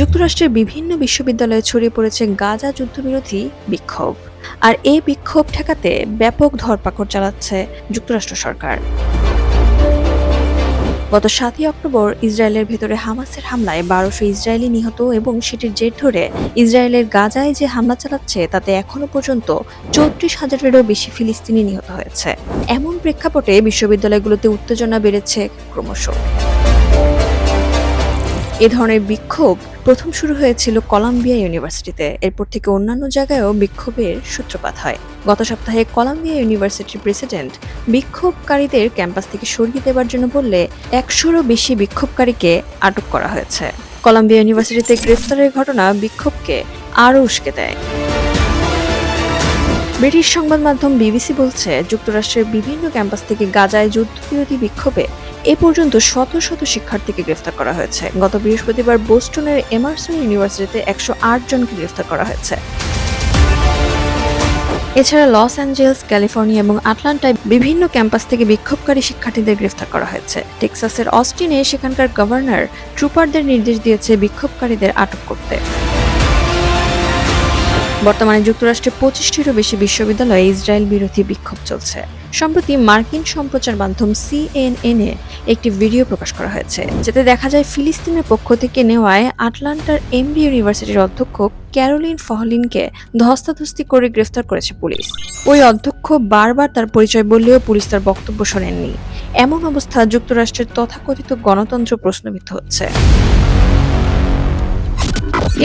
যুক্তরাষ্ট্রের বিভিন্ন বিশ্ববিদ্যালয়ে ছড়িয়ে পড়েছে গাজা যুদ্ধবিরোধী বিক্ষোভ। আর এই বিক্ষোভ ঠেকাতে ব্যাপক ধরপাকড় চালাচ্ছে যুক্তরাষ্ট্র সরকার। গত সাতই অক্টোবর ইসরায়েলের ভেতরে হামাসের হামলায় বারোশো ইসরায়েলি নিহত এবং সেটির জের ধরে ইসরায়েলের গাজায় যে হামলা চালাচ্ছে, তাতে এখনও পর্যন্ত চৌত্রিশ হাজারেরও বেশি ফিলিস্তিনি নিহত হয়েছে। এমন প্রেক্ষাপটে বিশ্ববিদ্যালয়গুলোতে উত্তেজনা বেড়েছে ক্রমশ। এ ধরনের বিক্ষোভ প্রথম শুরু হয়েছিল কলাম্বিয়া ইউনিভার্সিটিতে। এরপর থেকে অন্যান্য জায়গায়ও বিক্ষোভের সূত্রপাত হয়। গত সপ্তাহে কলাম্বিয়া ইউনিভার্সিটির প্রেসিডেন্ট বিক্ষোভকারীদের ক্যাম্পাস থেকে সরিয়ে দেওয়ার জন্য বললে একশোরও বেশি বিক্ষোভকারীকে আটক করা হয়েছে। কলাম্বিয়া ইউনিভার্সিটিতে গ্রেফতারের ঘটনা বিক্ষোভকে আরও উস্কে দেয়। ব্রিটিশ সংবাদ মাধ্যম বিবিসি বলছে, যুক্তরাষ্ট্রের বিভিন্ন ক্যাম্পাস থেকে গাজায় যুদ্ধবিরোধী বিক্ষোভে এ পর্যন্ত শত শত শিক্ষার্থীকে গ্রেফতার করা হয়েছে। গত বৃহস্পতিবার বোস্টনের এমারসন ইউনিভার্সিটিতে একশো আট জনকে গ্রেফতার করা হয়েছে। এছাড়া লস অ্যাঞ্জেলস, ক্যালিফোর্নিয়া এবং আটলান্টায় বিভিন্ন ক্যাম্পাস থেকে বিক্ষোভকারী শিক্ষার্থীদের গ্রেফতার করা হয়েছে। টেক্সাসের অস্টিনে সেখানকার গভর্নর ট্রুপারদের নির্দেশ দিয়েছে বিক্ষোভকারীদের আটক করতে। বর্তমানে যুক্তরাষ্ট্রে পঁচিশটিরও বেশি বিশ্ববিদ্যালয়ে ইসরায়েল বিরোধী বিক্ষোভ চলছে। সম্প্রতি মার্কিন সম্প্রচার মাধ্যম সিএনএন এ একটি ভিডিও প্রকাশ করা হয়েছে, যাতে দেখা যায় ফিলিস্তিনের পক্ষ থেকে নেওয়ায় আটলান্টার এমডি ইউনিভার্সিটির অধ্যক্ষ ক্যারোলিন ফহলিনকে ধস্তাধস্তি করে গ্রেফতার করেছে পুলিশ। ওই অধ্যক্ষ বারবার তার পরিচয় বললেও পুলিশ তার বক্তব্য শোনেননি। এমন অবস্থা যুক্তরাষ্ট্রের তথাকথিত গণতন্ত্র প্রশ্নবিদ্ধ হচ্ছে।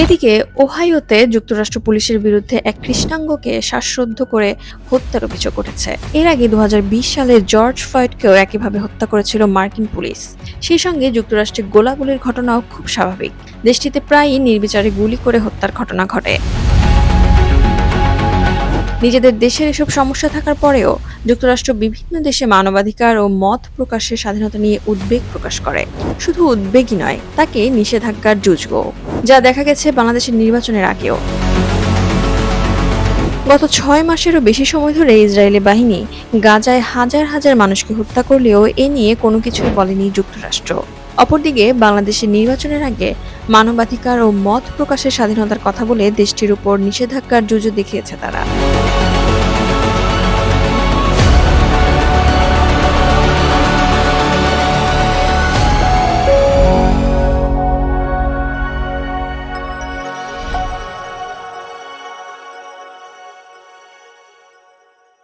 এদিকে ওহাইওতে যুক্তরাষ্ট্র পুলিশের বিরুদ্ধে এক কৃষ্ণাঙ্গকে শ্বাসরুদ্ধ করে হত্যার অভিযোগ উঠেছে। এর আগে দু হাজার বিশ সালে জর্জ ফয়েডকেও একইভাবে হত্যা করেছিল মার্কিন পুলিশ। সেই সঙ্গে যুক্তরাষ্ট্রে গোলাগুলির ঘটনাও খুব স্বাভাবিক। দেশটিতে প্রায়ই নির্বিচারে গুলি করে হত্যার ঘটনা ঘটে। নিজেদের দেশের এসব সমস্যা থাকার পরেও যুক্তরাষ্ট্র বিভিন্ন দেশে মানবাধিকার ও মত প্রকাশের স্বাধীনতা নিয়ে উদ্বেগ প্রকাশ করে। শুধু উদ্বেগই নয়, তাকে নিষেধাজ্ঞার জুজগো যা দেখা গেছে বাংলাদেশের নির্বাচনের আগেও। গত ছয় মাসেরও বেশি সময় ধরে ইসরায়েলি বাহিনী গাজায় হাজার হাজার মানুষকে হত্যা করলেও এ নিয়ে কোনো কিছুই বলেনি যুক্তরাষ্ট্র। অপরদিকে বাংলাদেশের নির্বাচনের আগে মানবাধিকার ও মত প্রকাশের স্বাধীনতার কথা বলে দেশটির উপর নিষেধাজ্ঞার জুজো দেখিয়েছে তারা।